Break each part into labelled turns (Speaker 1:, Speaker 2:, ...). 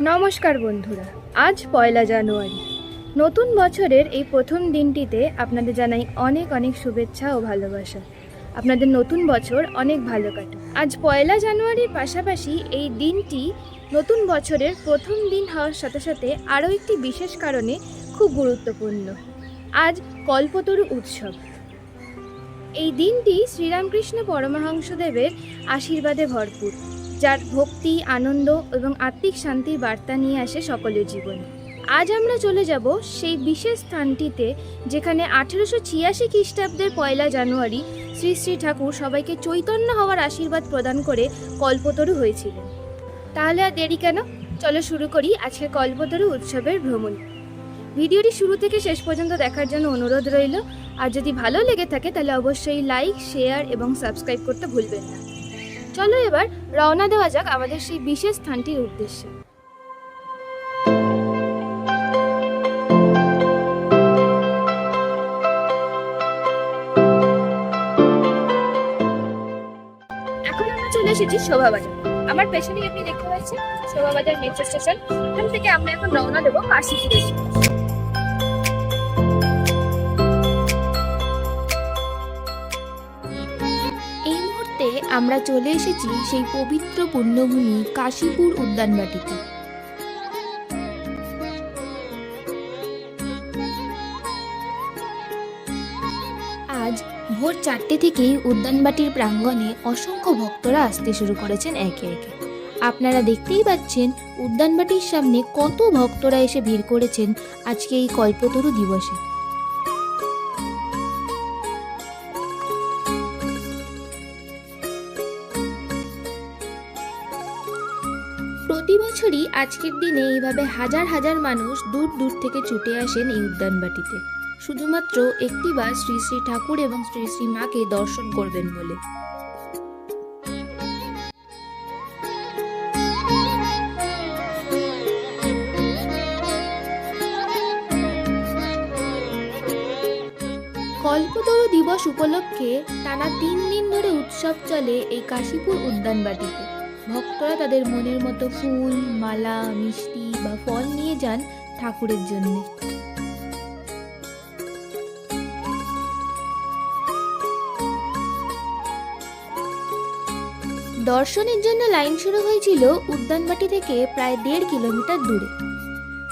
Speaker 1: নমস্কার বন্ধুরা, আজ পয়লা জানুয়ারি। নতুন বছরের এই প্রথম দিনটিতে আপনাদের জানাই অনেক অনেক শুভেচ্ছা ও ভালোবাসা। আপনাদের নতুন বছর অনেক ভালো কাটুক। আজ পয়লা জানুয়ারির পাশাপাশি এই দিনটি নতুন বছরের প্রথম দিন হওয়ার সাথে সাথে আরও একটি বিশেষ কারণে খুব গুরুত্বপূর্ণ। আজ কল্পতরু উৎসব। এই দিনটি শ্রীরামকৃষ্ণ পরমহংসদেবের আশীর্বাদে ভরপুর। যার ভক্তি, আনন্দ এবং আত্মিক শান্তির বার্তা নিয়ে আসে সকলের জীবনে। আজ আমরা চলে যাব সেই বিশেষ স্থানটিতে যেখানে আঠেরোশো ছিয়াশি খ্রিস্টাব্দের পয়লা জানুয়ারি শ্রী শ্রী ঠাকুর সবাইকে চৈতন্য হওয়ার আশীর্বাদ প্রদান করে কল্পতরু হয়েছিলেন। তাহলে আর দেরি কেন? চলো শুরু করি আজকে কল্পতরু উৎসবের ভ্রমণ। ভিডিওটি শুরু থেকে শেষ পর্যন্ত দেখার জন্য অনুরোধ রইল। আর যদি ভালো লেগে থাকে তাহলে অবশ্যই লাইক, শেয়ার এবং সাবস্ক্রাইব করতে ভুলবেন না। চলো এবার রওনা দেওয়া যাক আমাদের সেই বিশেষ স্থানটির উদ্দেশ্যে। এখন আমরা চলে এসেছি শোভাবাজার আমার পেছনেই আপনি দেখতে পাচ্ছেন শোভাবাজার মেট্রো স্টেশন এখান থেকে আমরা এখন রওনা দেবো কাশীপুরে। আমরা চলে এসেছি সেই পবিত্র পুণ্যভূমি কাশীপুর উদ্যানবাটিতে। আজ ভোর চারটে থেকেই উদ্যানবাটির প্রাঙ্গণে অসংখ্য ভক্তরা আসতে শুরু করেছেন একে একে। আপনারা দেখতেই পাচ্ছেন উদ্যানবাটির সামনে কত ভক্তরা এসে ভিড় করেছেন আজকে এই কল্পতরু দিবসে। প্রতি বছরই আজকের দিনে এইভাবে হাজার হাজার মানুষ দূর দূর থেকে ছুটে আসেন এই উদ্যানবাটিতে। শুধুমাত্র একটিবার শ্রী শ্রী ঠাকুর এবং শ্রী শ্রী মাকে দর্শন করবেন বলে। কল্পতরু দিবস উপলক্ষে টানা তিন দিন ধরে উৎসব চলে এই কাশীপুর উদ্যানবাটিতে। ভক্তরা তাদের মনের মতো ফুল, মালা, মিষ্টি বা ফল নিয়ে যান ঠাকুরের জন্যে। দর্শনের জন্য লাইন শুরু হয়েছিল উদ্যানবাটি থেকে প্রায় দেড় কিলোমিটার দূরে।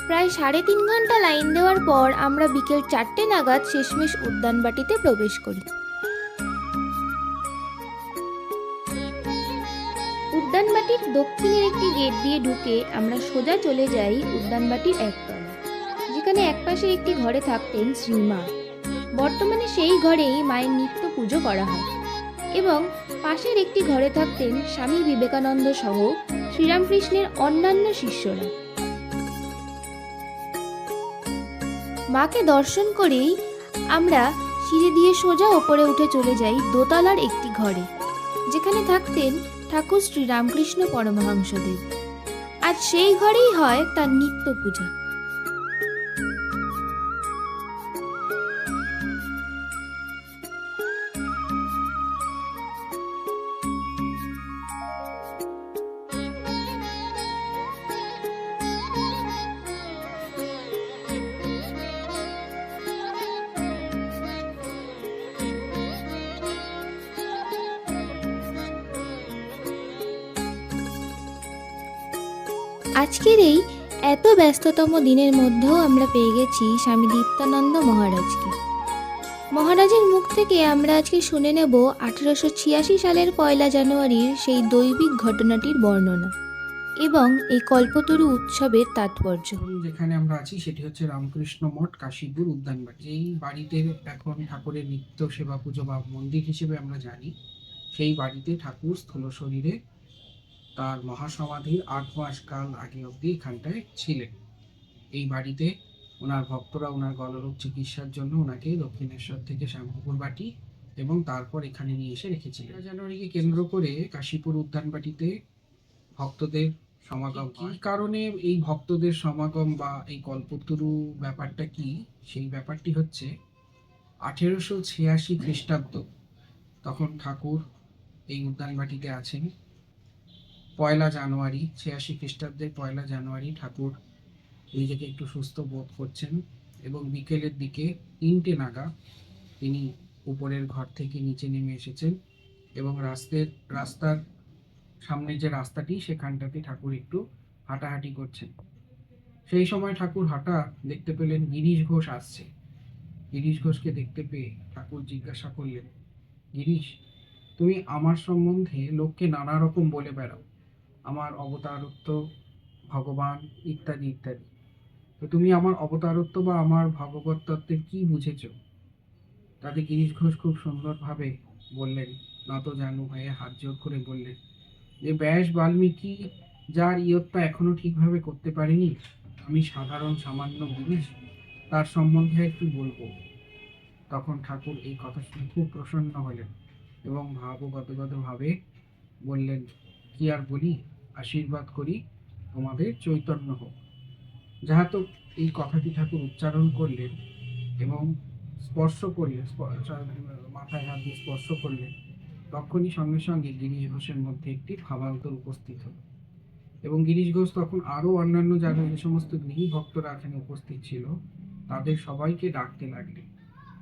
Speaker 1: প্রায় সাড়ে তিন ঘণ্টা লাইন দেওয়ার পর আমরা বিকেল চারটে নাগাদ শেষমেশ উদ্যানবাটিতে প্রবেশ করি। দক্ষিণের একটি গেট দিয়ে ঢুকে আমরা সোজা চলে যাই উদ্যানবাটির একতলা, যেখানে একপাশে একটি ঘরে থাকতেন শ্রীমা। বর্তমানে সেই ঘরেই মায়ের নিত্য পুজো করা হয় এবং পাশের একটি ঘরে থাকতেন স্বামী বিবেকানন্দ সহ শ্রীরামকৃষ্ণের অন্যান্য শিষ্যরা। মাকে দর্শন করেই আমরা সিঁড়ি দিয়ে সোজা ওপরে উঠে চলে যাই দোতলার একটি ঘরে, যেখানে থাকতেন ঠাকুর শ্রীরামকৃষ্ণ পরমহংসদেব। আজ সেই ঘরেই হয় তার নিত্য পূজা। আজকের এই এত ব্যস্ততম দিনের মধ্যেও আমরা পেয়ে গেছি স্বামী দীপ্তানন্দ মহারাজকে। মহারাজের মুখ থেকে আমরা আজকে শুনে নেব আঠেরোশো ছিয়াশি সালের পয়লা জানুয়ারির সেই দৈবিক ঘটনাটির বর্ণনা এবং এই কল্পতরু উৎসবের তাৎপর্য।
Speaker 2: যেখানে আমরা আছি সেটি হচ্ছে রামকৃষ্ণ মঠ, কাশীপুর উদ্যানবাড়ি এই বাড়িতে এখন ঠাকুরের নিত্য সেবা পুজো বা মন্দির হিসেবে আমরা জানি, সেই বাড়িতে ঠাকুর স্থূল শরীরে তার মহাসমাধির আট মাস কাল আগে অবধি এখানটায় ছিলেন। এই বাড়িতে ওনার ভক্তরা ওনার গলরোগ চিকিৎসার জন্য ওনাকে দক্ষিণেশ্বর থেকে শ্যামপুকুর বাটি এবং তারপর এখানে নিয়ে এসে রেখেছিলেন। জানুয়ারিকে কেন্দ্র করে কাশীপুর উদ্যানবাটিতে ভক্তদের সমাগম কি কারণে এই ভক্তদের সমাগম বা এই কল্পতরু ব্যাপারটা কি? সেই ব্যাপারটি হচ্ছে আঠেরোশো ছিয়াশি খ্রিস্টাব্দ, তখন ঠাকুর এই উদ্যানবাটিতে আছেন। পয়লা জানুয়ারি, ছিয়াশি খ্রিস্টাব্দের পয়লা জানুয়ারি ঠাকুর নিজেকে একটু সুস্থ বোধ করছেন এবং বিকেলের দিকে তিনটে নাগা তিনি উপরের ঘর থেকে নিচে নেমে এসেছেন এবং রাস্তার রাস্তার সামনে যে রাস্তাটি, সেখানটাতে ঠাকুর একটু হাঁটাহাঁটি করছেন। সেই সময় ঠাকুর হাঁটা দেখতে পেলেন গিরিশ ঘোষ আসছে। গিরিশ ঘোষকে দেখতে পেয়ে ঠাকুর জিজ্ঞাসা করলেন, গিরিশ, তুমি আমার সম্বন্ধে লোককে নানা রকম বলে বেড়াও। আমার অবতারত্ব, ভগবান ইত্যাদি ইত্যাদি। তো তুমি আমার অবতারত্ব বা আমার ভগবত তত্ত্বের কি বুঝেছ? তাতে গিরিশ ঘোষ খুব সুন্দরভাবে বললেন, নত জানু হয়ে হাত জোর করে বললেন, যে ব্যাস বাল্মীকি যার ইয়ত্তা এখনও ঠিকভাবে করতে পারিনি, আমি সাধারণ সামান্য গিরিশ তার সম্বন্ধে একটু বলব। তখন ঠাকুর এই কথা শুনে খুব প্রসন্ন হলেন এবং ভাবগতগতভাবে বললেন, কি আর বলি? আশীর্বাদ করি তোমাদের চৈতন্য হোক। যাহা তো এই কথাটি ঠাকুর উচ্চারণ করলেন এবং স্পর্শ করলেন, স্প- মাথায় হাত দিয়ে স্পর্শ করলেন, তখনই সঙ্গে সঙ্গে গিরিশ ঘোষের মধ্যে একটি ভাবান্তর উপস্থিত হলো। এবং গিরিশ ঘোষ তখন আরও অন্যান্য যারা যে সমস্ত গৃহী ভক্তরা এখানে উপস্থিত ছিল, তাদের সবাইকে ডাকতে লাগলেন।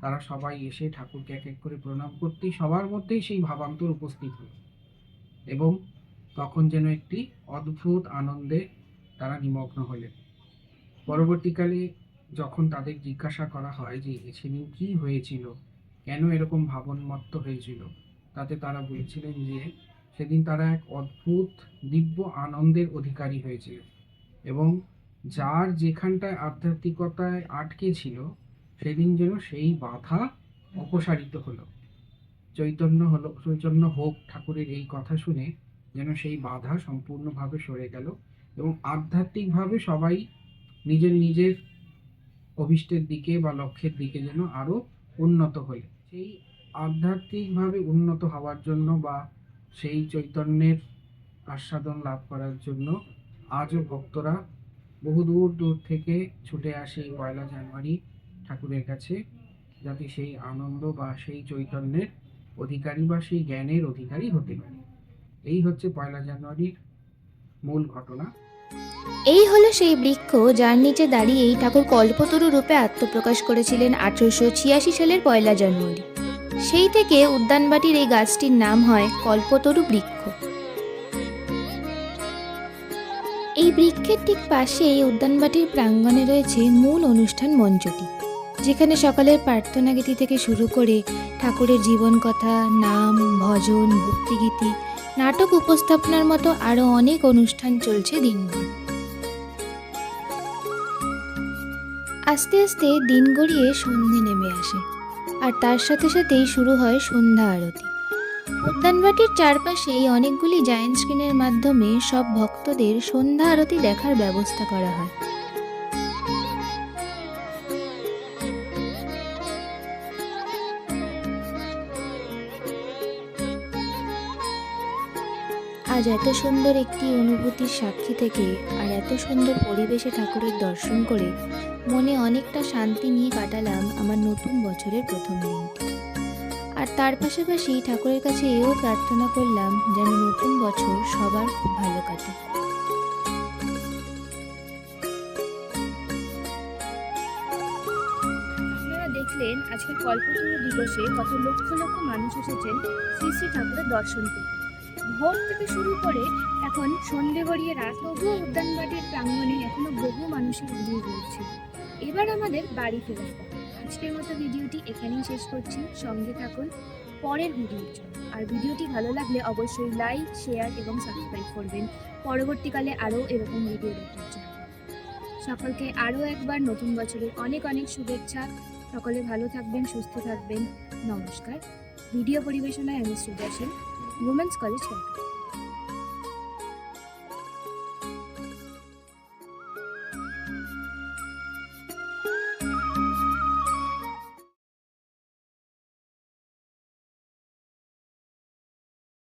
Speaker 2: তারা সবাই এসে ঠাকুরকে এক এক করে প্রণাম করতেই সবার মধ্যেই সেই ভাবান্তর উপস্থিত হলো। এবং তখন যেন একটি অদ্ভুত আনন্দে তারা নিমগ্ন হলেন। পরবর্তীকালে যখন তাদের জিজ্ঞাসা করা হয় যে সেদিন কি হয়েছিল? কেন এরকম ভাবনমত্ত হয়েছিল? তাতে তারা বলেছিলেন যে, সেদিন তারা এক অদ্ভুত, দিব্য আনন্দের অধিকারী হয়েছিল এবং যার যেখানটায় আধ্যাত্মিকতায় আটকে ছিল, সেদিন যেন সেই বাধা অপসারিত হলো। চৈতন্য হলো, চৈতন্য হোক ঠাকুরের এই কথা শুনে যেন সেই বাধা সম্পূর্ণভাবে সরে গেল এবং আধ্যাত্মিকভাবে সবাই নিজের নিজের অভিষ্টের দিকে বা লক্ষ্যের দিকে যেন আরও উন্নত হলে। সেই আধ্যাত্মিকভাবে উন্নত হওয়ার জন্য বা সেই চৈতন্যের আস্বাদন লাভ করার জন্য আজও ভক্তরা বহু দূর দূর থেকে ছুটে আসে পয়লা জানুয়ারি ঠাকুরের কাছে, যাতে সেই আনন্দ বা সেই চৈতন্যের অধিকারী বা সেই জ্ঞানের অধিকারী হতে পারে। এই হচ্ছে পয়লা জানুয়ারির মূল ঘটনা।
Speaker 1: এই হলো সেই বৃক্ষ যার নিচে দাঁড়িয়েই ঠাকুর কল্পতরু রূপে আত্মপ্রকাশ করেছিলেন আঠারোশো ছিয়াশি সালের পয়লা জানুয়ারি। সেই থেকে উদ্যানবাটির এই গাছটির নাম হয় কল্পতরু বৃক্ষ। এই বৃক্ষের ঠিক পাশে এই উদ্যানবাটির প্রাঙ্গণে রয়েছে মূল অনুষ্ঠান মঞ্চটি। যেখানে সকালের প্রার্থনা গীতি থেকে শুরু করে ঠাকুরের জীবন কথা নাম, ভজন, ভক্তিগীতি নাটক উপস্থাপনার মতো আরও অনেক অনুষ্ঠান চলছে দিনভর। আস্তে আস্তে দিন গড়িয়ে সন্ধে নেমে আসে, আর তার সাথে সাথেই শুরু হয় সন্ধ্যা আরতি। উদ্যানবাটির চারপাশেই অনেকগুলি জায়েন্ট স্ক্রিনের মাধ্যমে সব ভক্তদের সন্ধ্যা আরতি দেখার ব্যবস্থা করা হয়। আজ এত সুন্দর একটি অনুভূতির সাক্ষী থেকে আর এত সুন্দর পরিবেশে ঠাকুরের দর্শন করে মনে অনেকটা শান্তি নিয়ে কাটালাম আমার নতুন বছরের প্রথম দিনটি আর তার পাশাপাশি ঠাকুরের কাছে এও প্রার্থনা করলাম যেন নতুন বছর সবার খুব ভালো কাটে দেখলেন আজকের কল্পতরু দিবসে কত লক্ষ লক্ষ মানুষ এসেছেন শ্রী শ্রী ঠাকুরের দর্শন করতে। ভোর থেকে শুরু করে এখন সন্ধে গড়িয়ে রাত তবুও উদ্যানবাটির প্রাঙ্গণে এখনও বহু মানুষের ভিড় রয়েছে। এবার আমাদের বাড়ি পালা। আজকের মতো ভিডিওটি এখানেই শেষ করছি। সঙ্গে থাকুন পরের ভিডিওর জন্য। আর ভিডিওটি ভালো লাগলে অবশ্যই লাইক, শেয়ার এবং সাবস্ক্রাইব করবেন। পরবর্তীকালে আরও এরকম ভিডিও দেখার জন্য। সকলকে আরও একবার নতুন বছরের অনেক অনেক শুভেচ্ছা। সকলে ভালো থাকবেন, সুস্থ থাকবেন। নমস্কার। ভিডিও পরিবেশনায় আমি শ্রীজা वुमेंस कॉलेज कैंपस